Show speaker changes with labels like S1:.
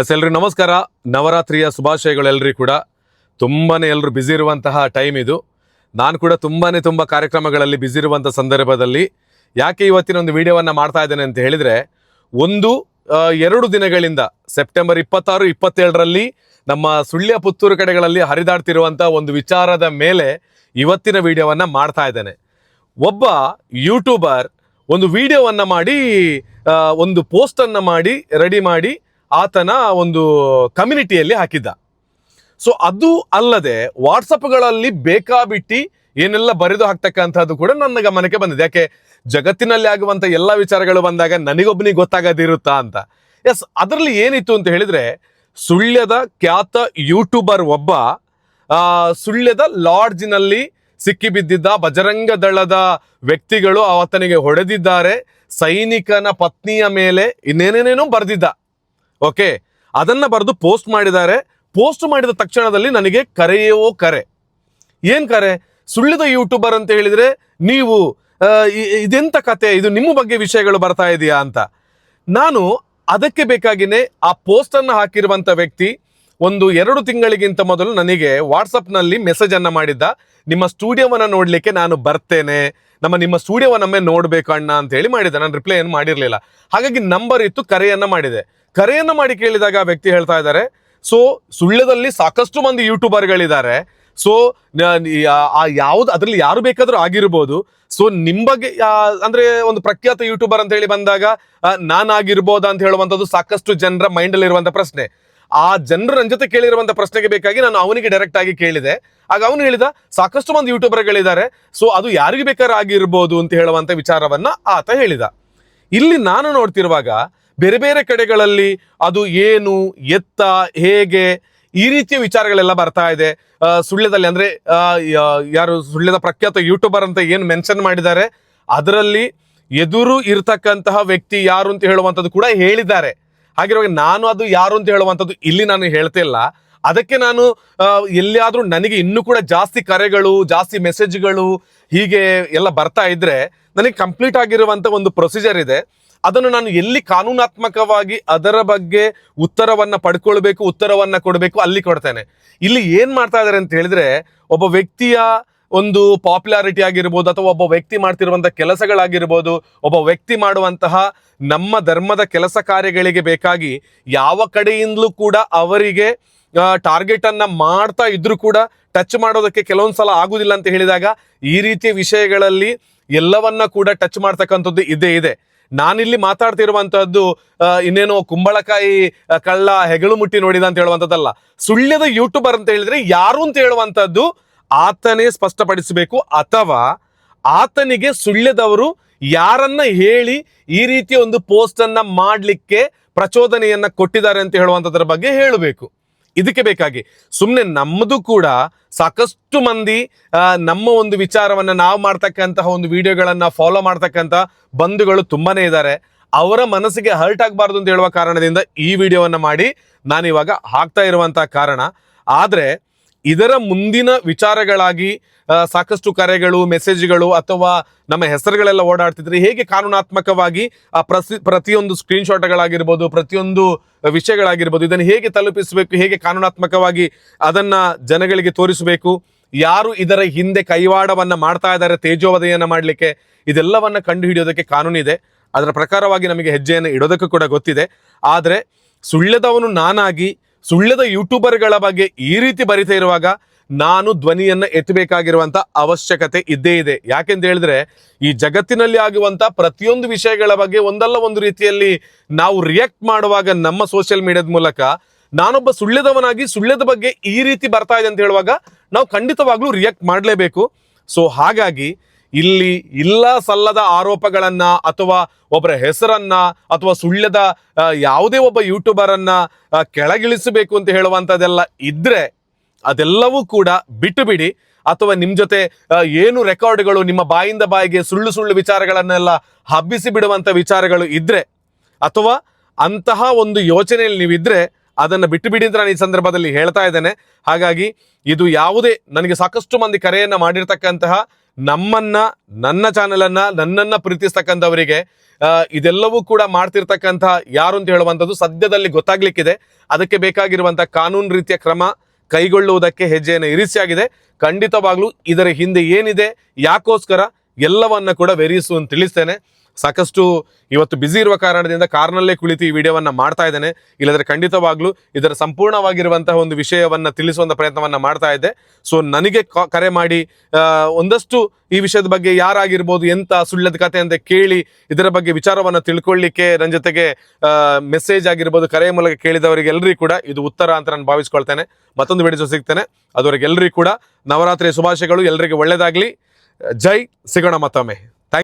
S1: S ಎಲ್ರಿ ನಮಸ್ಕಾರ. ನವರಾತ್ರಿಯ ಶುಭಾಶಯಗಳು ಎಲ್ಲರಿಗೂ ಕೂಡ ತುಂಬಾ ಎಲ್ಲರೂ ಬ್ಯುಸಿ ಇರುವಂತಹ ಟೈಮ್ ಇದು. ನಾನು ಕೂಡ ತುಂಬಾ ತುಂಬ ಕಾರ್ಯಕ್ರಮಗಳಲ್ಲಿ ಬ್ಯುಸಿ ಇರುವಂಥ ಸಂದರ್ಭದಲ್ಲಿ ಯಾಕೆ ಇವತ್ತಿನ ಒಂದು ವಿಡಿಯೋವನ್ನು ಮಾಡ್ತಾ ಇದ್ದೇನೆ ಅಂತ ಹೇಳಿದರೆ, ಒಂದು ಎರಡು ದಿನಗಳಿಂದ ಸೆಪ್ಟೆಂಬರ್ ಇಪ್ಪತ್ತಾರು, ಇಪ್ಪತ್ತೇಳರಲ್ಲಿ ನಮ್ಮ ಸುಳ್ಯ ಪುತ್ತೂರು ಕಡೆಗಳಲ್ಲಿ ಹರಿದಾಡ್ತಿರುವಂಥ ಒಂದು ವಿಚಾರದ ಮೇಲೆ ಇವತ್ತಿನ ವಿಡಿಯೋವನ್ನು ಮಾಡ್ತಾ ಇದ್ದೇನೆ. ಒಬ್ಬ ಯೂಟ್ಯೂಬರ್ ಒಂದು ವಿಡಿಯೋವನ್ನು ಮಾಡಿ ಒಂದು ಪೋಸ್ಟನ್ನು ಮಾಡಿ ರೆಡಿ ಮಾಡಿ ಆತನ ಒಂದು ಕಮ್ಯುನಿಟಿಯಲ್ಲಿ ಹಾಕಿದ್ದ. ಸೊ ಅದು ಅಲ್ಲದೆ ವಾಟ್ಸಪ್ಗಳಲ್ಲಿ ಬೇಕಾಬಿಟ್ಟಿ ಏನೆಲ್ಲ ಬರೆದು ಹಾಕ್ತಕ್ಕಂಥದ್ದು ಕೂಡ ನನ್ನ ಗಮನಕ್ಕೆ ಬಂದಿದೆ. ಯಾಕೆ? ಜಗತ್ತಿನಲ್ಲಿ ಆಗುವಂಥ ಎಲ್ಲ ವಿಚಾರಗಳು ಬಂದಾಗ ನನಗೊಬ್ಬನಿಗೆ ಗೊತ್ತಾಗದಿರುತ್ತಾ ಅಂತ. ಎಸ್ ಅದರಲ್ಲಿ ಏನಿತ್ತು ಅಂತ ಹೇಳಿದ್ರೆ, ಸುಳ್ಯದ ಖ್ಯಾತ ಯೂಟ್ಯೂಬರ್ ಒಬ್ಬ ಸುಳ್ಯದ ಲಾಡ್ಜಿನಲ್ಲಿ ಸಿಕ್ಕಿಬಿದ್ದಿದ್ದ ಬಜರಂಗ ದಳದ ವ್ಯಕ್ತಿಗಳು ಆತನಿಗೆ ಹೊಡೆದಿದ್ದಾರೆ. ಸೈನಿಕನ ಪತ್ನಿಯ ಮೇಲೆ ಇನ್ನೇನೇನೇನೋ ಬರೆದಿದ್ದ. ಓಕೆ ಅದನ್ನ ಬರೆದು ಪೋಸ್ಟ್ ಮಾಡಿದ್ದಾರೆ. ಪೋಸ್ಟ್ ಮಾಡಿದ ತಕ್ಷಣದಲ್ಲಿ ನನಗೆ ಕರೆಯೋ ಕರೆ. ಏನು ಕರೆ? ಸುಳ್ಳಿದ ಯೂಟ್ಯೂಬರ್ ಅಂತ ಹೇಳಿದ್ರೆ ನೀವು ಇದೆಂಥ ಕತೆ? ಇದು ನಿಮ್ಮ ಬಗ್ಗೆ ವಿಷಯಗಳು ಬರ್ತಾ ಇದೆಯಾ ಅಂತ. ನಾನು ಅದಕ್ಕೆ ಬೇಕಾಗಿನೇ ಆ ಪೋಸ್ಟ್ ಅನ್ನು ಹಾಕಿರುವಂತ ವ್ಯಕ್ತಿ ಒಂದು ಎರಡು ತಿಂಗಳಿಗಿಂತ ಮೊದಲು ನನಗೆ ವಾಟ್ಸಪ್ನಲ್ಲಿ ಮೆಸೇಜ್ ಅನ್ನ ಮಾಡಿದ್ದ. ನಿಮ್ಮ ಸ್ಟುಡಿಯೋವನ್ನ ನೋಡಲಿಕ್ಕೆ ನಾನು ಬರ್ತೇನೆ. ನಮ್ಮ, ನಿಮ್ಮ ಸ್ಟುಡಿಯೋವನ್ನೊಮ್ಮೆ ನೋಡಬೇಕು ಅಣ್ಣ ಅಂತ ಹೇಳಿ ಮಾಡಿದ್ದೆ. ನಾನು ರಿಪ್ಲೈ ಏನು ಮಾಡಿರಲಿಲ್ಲ. ಹಾಗಾಗಿ ನಂಬರ್ ಇತ್ತು, ಕರೆಯನ್ನ ಮಾಡಿದೆ. ಕರೆಯನ್ನ ಮಾಡಿ ಕೇಳಿದಾಗ ವ್ಯಕ್ತಿ ಹೇಳ್ತಾ ಇದ್ದಾರೆ, ಸೊ ಸುಳ್ಳ್ಯದಲ್ಲಿ ಸಾಕಷ್ಟು ಮಂದಿ ಯೂಟ್ಯೂಬರ್ಗಳಿದ್ದಾರೆ. ಸೊ ಆ ಯಾವ್ದು, ಅದ್ರಲ್ಲಿ ಯಾರು ಬೇಕಾದ್ರೂ ಆಗಿರ್ಬೋದು. ಸೊ, ನಿಮ್ ಬಗ್ಗೆ ಅಂದ್ರೆ ಒಂದು ಪ್ರಖ್ಯಾತ ಯೂಟ್ಯೂಬರ್ ಅಂತ ಹೇಳಿ ಬಂದಾಗ ನಾನು ನಾನಾಗಿರ್ಬೋದಾ ಅಂತ ಹೇಳುವಂಥದ್ದು ಸಾಕಷ್ಟು ಜನರ ಮೈಂಡ್ ಅಲ್ಲಿ ಇರುವಂತ ಪ್ರಶ್ನೆ. ಆ ಜನರು ನನ್ನ ಜೊತೆ ಕೇಳಿರುವಂತ ಪ್ರಶ್ನೆಗೆ ಬೇಕಾಗಿ ನಾನು ಅವನಿಗೆ ಡೈರೆಕ್ಟ್ ಆಗಿ ಕೇಳಿದೆ. ಆಗ ಅವನು ಹೇಳಿದ, ಸಾಕಷ್ಟು ಮಂದಿ ಯೂಟ್ಯೂಬರ್ಗಳಿದ್ದಾರೆ. ಸೊ, ಅದು ಯಾರಿಗೆ ಬೇಕಾದ್ರೂ ಆಗಿರ್ಬೋದು ಅಂತ ಹೇಳುವಂತ ವಿಚಾರವನ್ನ ಆತ ಹೇಳಿದ. ಇಲ್ಲಿ ನಾನು ನೋಡ್ತಿರುವಾಗ ಬೇರೆ ಬೇರೆ ಕಡೆಗಳಲ್ಲಿ ಅದು ಏನು, ಎತ್ತ, ಹೇಗೆ, ಈ ರೀತಿಯ ವಿಚಾರಗಳೆಲ್ಲ ಬರ್ತಾ ಇದೆ. ಸುಳ್ಳ್ಯದಲ್ಲಿ ಅಂದ್ರೆ ಯಾರು ಸುಳ್ಯದ ಪ್ರಖ್ಯಾತ ಯೂಟ್ಯೂಬರ್ ಅಂತ ಏನು ಮೆನ್ಷನ್ ಮಾಡಿದ್ದಾರೆ, ಅದರಲ್ಲಿ ಎದುರು ಇರತಕ್ಕಂತಹ ವ್ಯಕ್ತಿ ಯಾರು ಅಂತ ಹೇಳುವಂಥದ್ದು ಕೂಡ ಹೇಳಿದ್ದಾರೆ. ಹಾಗಿರುವಾಗ ನಾನು ಅದು ಯಾರು ಅಂತ ಹೇಳುವಂಥದ್ದು ಇಲ್ಲಿ ನಾನು ಹೇಳ್ತಿಲ್ಲ ಅದಕ್ಕೆ ನಾನು ಎಲ್ಲಿಯಾದ್ರೂ ನನಗೆ ಇನ್ನೂ ಕೂಡ ಜಾಸ್ತಿ ಕರೆಗಳು, ಜಾಸ್ತಿ ಮೆಸೇಜ್ಗಳು ಹೀಗೆ ಎಲ್ಲ ಬರ್ತಾ ಇದ್ರೆ, ನನಗೆ ಕಂಪ್ಲೀಟ್ ಆಗಿರುವಂಥ ಒಂದು ಪ್ರೊಸೀಜರ್ ಇದೆ. ಅದನ್ನು ನಾನು ಎಲ್ಲಿ ಕಾನೂನಾತ್ಮಕವಾಗಿ ಅದರ ಬಗ್ಗೆ ಉತ್ತರವನ್ನ ಪಡ್ಕೊಳ್ಬೇಕು, ಉತ್ತರವನ್ನ ಕೊಡಬೇಕು ಅಲ್ಲಿ ಕೊಡ್ತೇನೆ. ಇಲ್ಲಿ ಏನ್ ಮಾಡ್ತಾ ಇದ್ದಾರೆ ಅಂತ ಹೇಳಿದ್ರೆ, ಒಬ್ಬ ವ್ಯಕ್ತಿಯ ಒಂದು ಪಾಪ್ಯುಲಾರಿಟಿ ಆಗಿರ್ಬೋದು ಅಥವಾ ಒಬ್ಬ ವ್ಯಕ್ತಿ ಮಾಡ್ತಿರುವಂತಹ ಕೆಲಸಗಳಾಗಿರ್ಬೋದು, ಒಬ್ಬ ವ್ಯಕ್ತಿ ಮಾಡುವಂತಹ ನಮ್ಮ ಧರ್ಮದ ಕೆಲಸ ಕಾರ್ಯಗಳಿಗೆ ಬೇಕಾಗಿ ಯಾವ ಕಡೆಯಿಂದಲೂ ಕೂಡ ಅವರಿಗೆ ಟಾರ್ಗೆಟ್ ಅನ್ನ ಮಾಡ್ತಾ ಇದ್ರೂ ಕೂಡ ಟಚ್ ಮಾಡೋದಕ್ಕೆ ಕೆಲವೊಂದು ಸಲ ಆಗುದಿಲ್ಲ ಅಂತ ಹೇಳಿದಾಗ ಈ ರೀತಿಯ ವಿಷಯಗಳಲ್ಲಿ ಎಲ್ಲವನ್ನ ಕೂಡ ಟಚ್ ಮಾಡ್ತಕ್ಕಂಥದ್ದು ಇದೇ ಇದೆ. ನಾನಿಲ್ಲಿ ಮಾತಾಡ್ತಿರುವಂತಹದ್ದು ಇನ್ನೇನೋ ಕುಂಬಳಕಾಯಿ ಕಳ್ಳ ಹೆಗಳು ಮುಟ್ಟಿ ನೋಡಿದ ಅಂತ ಹೇಳುವಂಥದ್ದಲ್ಲ ಸುಳ್ಯದ ಯೂಟ್ಯೂಬರ್ ಅಂತ ಹೇಳಿದ್ರೆ ಯಾರು ಅಂತ ಹೇಳುವಂಥದ್ದು ಆತನೇ ಸ್ಪಷ್ಟಪಡಿಸಬೇಕು. ಅಥವಾ ಆತನಿಗೆ ಸುಳ್ಯದವರು ಯಾರನ್ನ ಹೇಳಿ ಈ ರೀತಿಯ ಒಂದು ಪೋಸ್ಟ್ ಅನ್ನ ಮಾಡಲಿಕ್ಕೆ ಪ್ರಚೋದನೆಯನ್ನ ಕೊಟ್ಟಿದ್ದಾರೆ ಅಂತ ಹೇಳುವಂಥದ್ರ ಬಗ್ಗೆ ಹೇಳಬೇಕು. ಇದಕ್ಕೆ ಬೇಕಾಗಿ. ಸುಮ್ಮನೆ ನಮ್ಮದು ಕೂಡ ಸಾಕಷ್ಟು ಮಂದಿ ನಮ್ಮ ಒಂದು ವಿಚಾರವನ್ನ ನಾವು ಮಾಡ್ತಕ್ಕಂತಹ ಒಂದು ವಿಡಿಯೋಗಳನ್ನ ಫಾಲೋ ಮಾಡ್ತಕ್ಕಂಥ ಬಂಧುಗಳು ತುಂಬಾನೇ ಇದ್ದಾರೆ ಅವರ ಮನಸ್ಸಿಗೆ ಹರ್ಟ್ ಆಗಬಾರ್ದು ಅಂತ ಹೇಳುವ ಕಾರಣದಿಂದ ಈ ವಿಡಿಯೋವನ್ನು ಮಾಡಿ ನಾನು ಇವಾಗ ಹಾಕ್ತಾ ಇರುವಂತಹ ಕಾರಣ. ಆದ್ರೆ ಇದರ ಮುಂದಿನ ವಿಚಾರಗಳಾಗಿ ಸಾಕಷ್ಟು ಕರೆಗಳು, ಮೆಸೇಜ್ಗಳು ಅಥವಾ ನಮ್ಮ ಹೆಸರುಗಳೆಲ್ಲ ಓಡಾಡ್ತಿದ್ರೆ ಹೇಗೆ ಕಾನೂನಾತ್ಮಕವಾಗಿ, ಆ, ಪ್ರಸಿ, ಪ್ರತಿಯೊಂದು ಸ್ಕ್ರೀನ್ಶಾಟ್ಗಳಾಗಿರ್ಬೋದು, ಪ್ರತಿಯೊಂದು ವಿಷಯಗಳಾಗಿರ್ಬೋದು, ಇದನ್ನು ಹೇಗೆ ತಲುಪಿಸಬೇಕು, ಹೇಗೆ ಕಾನೂನಾತ್ಮಕವಾಗಿ ಅದನ್ನ ಜನಗಳಿಗೆ ತೋರಿಸಬೇಕು, ಯಾರು ಇದರ ಹಿಂದೆ ಕೈವಾಡವನ್ನ ಮಾಡ್ತಾ ಇದ್ದಾರೆ, ತೇಜೋವಧೆಯನ್ನ ಮಾಡಲಿಕ್ಕೆ, ಇದೆಲ್ಲವನ್ನ ಕಂಡುಹಿಡಿಯೋದಕ್ಕೆ ಕಾನೂನಿದೆ. ಅದರ ಪ್ರಕಾರವಾಗಿ ನಮಗೆ ಹೆಜ್ಜೆಯನ್ನು ಇಡೋದಕ್ಕೂ ಕೂಡ ಗೊತ್ತಿದೆ. ಆದರೆ ಸುಳ್ಳೆದವನು ನಾನಾಗಿ ಸುಳ್ಯದ ಯೂಟ್ಯೂಬರ್ಗಳ ಬಗ್ಗೆ ಈ ರೀತಿ ಬರಿತಾ ಇರುವಾಗ ನಾನು ಧ್ವನಿಯನ್ನ ಎತ್ತಬೇಕಾಗಿರುವಂತ ಅವಶ್ಯಕತೆ ಇದ್ದೇ ಇದೆ. ಯಾಕೆಂತ ಹೇಳಿದ್ರೆ ಈ ಜಗತ್ತಿನಲ್ಲಿ ಆಗುವಂತ ಪ್ರತಿಯೊಂದು ವಿಷಯಗಳ ಬಗ್ಗೆ ಒಂದಲ್ಲ ಒಂದು ರೀತಿಯಲ್ಲಿ ನಾವು ರಿಯಾಕ್ಟ್ ಮಾಡುವಾಗ ನಮ್ಮ ಸೋಷಿಯಲ್ ಮೀಡಿಯಾದ ಮೂಲಕ ನಾನೊಬ್ಬ ಸುಳ್ಯದವನಾಗಿ ಸುಳ್ಯದ ಬಗ್ಗೆ ಈ ರೀತಿ ಬರ್ತಾ ಇದೆ ಅಂತ ಹೇಳುವಾಗ ನಾವು ಖಂಡಿತವಾಗ್ಲೂ ರಿಯಾಕ್ಟ್ ಮಾಡಲೇಬೇಕು. ಸೊ ಹಾಗಾಗಿ ಇಲ್ಲಿ ಇಲ್ಲ ಸಲ್ಲದ ಆರೋಪಗಳನ್ನ ಅಥವಾ ಒಬ್ಬರ ಹೆಸರನ್ನ ಅಥವಾ ಸುಳ್ಯದ ಯಾವುದೇ ಒಬ್ಬ ಯೂಟ್ಯೂಬರ್ ಅನ್ನ ಕೆಳಗಿಳಿಸಬೇಕು ಅಂತ ಹೇಳುವಂತದೆಲ್ಲ ಇದ್ರೆ ಅದೆಲ್ಲವೂ ಕೂಡ ಬಿಟ್ಟು ಬಿಡಿ ಅಥವಾ ನಿಮ್ ಜೊತೆ ಏನು ರೆಕಾರ್ಡ್ಗಳು ನಿಮ್ಮ ಬಾಯಿಂದ ಬಾಯಿಗೆ ಸುಳ್ಳು ಸುಳ್ಳು ವಿಚಾರಗಳನ್ನೆಲ್ಲ ಹಬ್ಬಿಸಿ ಬಿಡುವಂತ ವಿಚಾರಗಳು ಇದ್ರೆ ಅಥವಾ ಅಂತಹ ಒಂದು ಯೋಚನೆಯಲ್ಲಿ ನೀವಿದ್ರೆ ಅದನ್ನು ಬಿಟ್ಟು ಬಿಡಿ ಅಂತ ನಾನು ಈ ಸಂದರ್ಭದಲ್ಲಿ ಹೇಳ್ತಾ ಇದ್ದೇನೆ. ಹಾಗಾಗಿ ಇದು ಯಾವುದೇ, ನನಗೆ ಸಾಕಷ್ಟು ಮಂದಿ ಕರೆಯನ್ನು ಮಾಡಿರ್ತಕ್ಕಂತಹ ನಮ್ಮನ್ನ, ನನ್ನ ಚಾನೆಲನ್ನು, ನನ್ನನ್ನು ಪ್ರೀತಿಸ್ತಕ್ಕಂಥವರಿಗೆ ಇದೆಲ್ಲವೂ ಕೂಡ ಮಾಡ್ತಿರ್ತಕ್ಕಂಥ ಯಾರು ಅಂತ ಹೇಳುವಂಥದ್ದು ಸದ್ಯದಲ್ಲಿ ಗೊತ್ತಾಗ್ಲಿಕ್ಕಿದೆ. ಅದಕ್ಕೆ ಬೇಕಾಗಿರುವಂಥ ಕಾನೂನು ರೀತಿಯ ಕ್ರಮ ಕೈಗೊಳ್ಳುವುದಕ್ಕೆ ಹೆಜ್ಜೆಯನ್ನು ಇರಿಸಿಯಾಗಿದೆ. ಖಂಡಿತವಾಗ್ಲೂ ಇದರ ಹಿಂದೆ ಏನಿದೆ, ಯಾಕೋಸ್ಕರ ಎಲ್ಲವನ್ನ ಕೂಡ ವೆರಿಸು ಅಂತ ತಿಳಿಸ್ತೇನೆ. ಸಾಕಷ್ಟು ಇವತ್ತು ಬ್ಯುಸಿ ಇರುವ ಕಾರಣದಿಂದ ಕಾರ್ನಲ್ಲೇ ಕುಳಿತು ಈ ವಿಡಿಯೋವನ್ನು ಮಾಡ್ತಾ ಇದ್ದೇನೆ. ಇಲ್ಲದ್ರೆ ಖಂಡಿತವಾಗ್ಲೂ ಇದರ ಸಂಪೂರ್ಣವಾಗಿರುವಂತಹ ಒಂದು ವಿಷಯವನ್ನು ತಿಳಿಸುವಂತ ಪ್ರಯತ್ನವನ್ನು ಮಾಡ್ತಾ ಇದ್ದೆ. ಸೊ ನನಗೆ ಕರೆ ಮಾಡಿ ಒಂದಷ್ಟು ಈ ವಿಷಯದ ಬಗ್ಗೆ ಯಾರಾಗಿರ್ಬೋದು, ಎಂತ ಸುಳ್ಳದ ಕತೆ ಅಂತ ಕೇಳಿ ಇದರ ಬಗ್ಗೆ ವಿಚಾರವನ್ನು ತಿಳ್ಕೊಳ್ಳಿಕ್ಕೆ ನನ್ನ ಜೊತೆಗೆ ಮೆಸೇಜ್ ಆಗಿರ್ಬೋದು, ಕರೆ ಮೂಲಕ ಕೇಳಿದವರಿಗೆಲ್ಲರಿಗೂ ಕೂಡ ಇದು ಉತ್ತರ ಅಂತ ನಾನು ಭಾವಿಸ್ಕೊಳ್ತೇನೆ. ಮತ್ತೊಂದು ವಿಡಿಯೋ ಸಿಗ್ತೇನೆ. ಅದುವರೆಗೆ ಎಲ್ಲರಿಗೂ ಕೂಡ ನವರಾತ್ರಿಯ ಶುಭಾಶಯಗಳು. ಎಲ್ಲರಿಗೆ ಒಳ್ಳೆಯದಾಗಲಿ ಜೈ ಸಿಗೋಣ ಮತ್ತೊಮ್ಮೆ